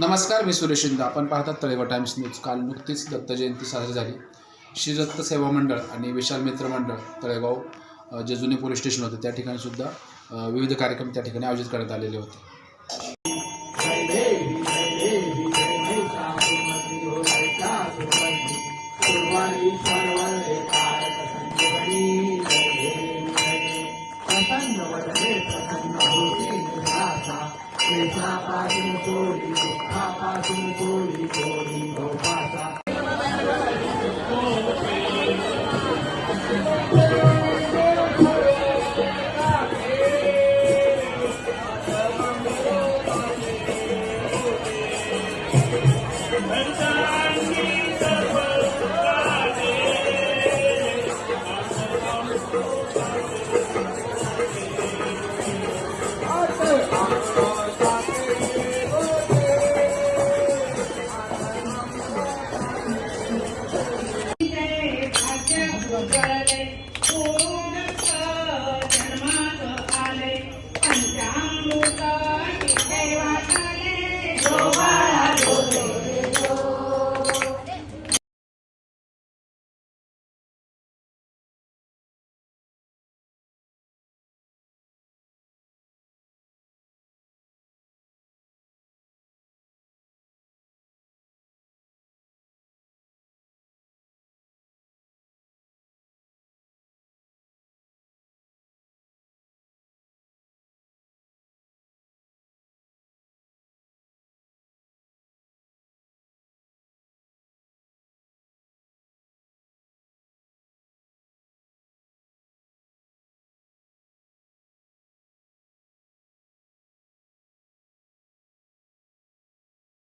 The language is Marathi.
नमस्कार मी सुरेश शिंदे. आपण पाहतात तळेवा टाइम्स न्यूज. काल नुकतीच दत्त जयंती साजरी झाली. श्री दत्त सेवा मंडळ आणि विशाल मित्र मंडळ तळेगाव जे जुने पोलीस स्टेशन होते त्या ठिकाणी सुद्धा विविध कार्यक्रम त्या ठिकाणी आयोजित करण्यात आलेले होते. तुझ्यापासून थोडी दुःखापासून थोडी थोडी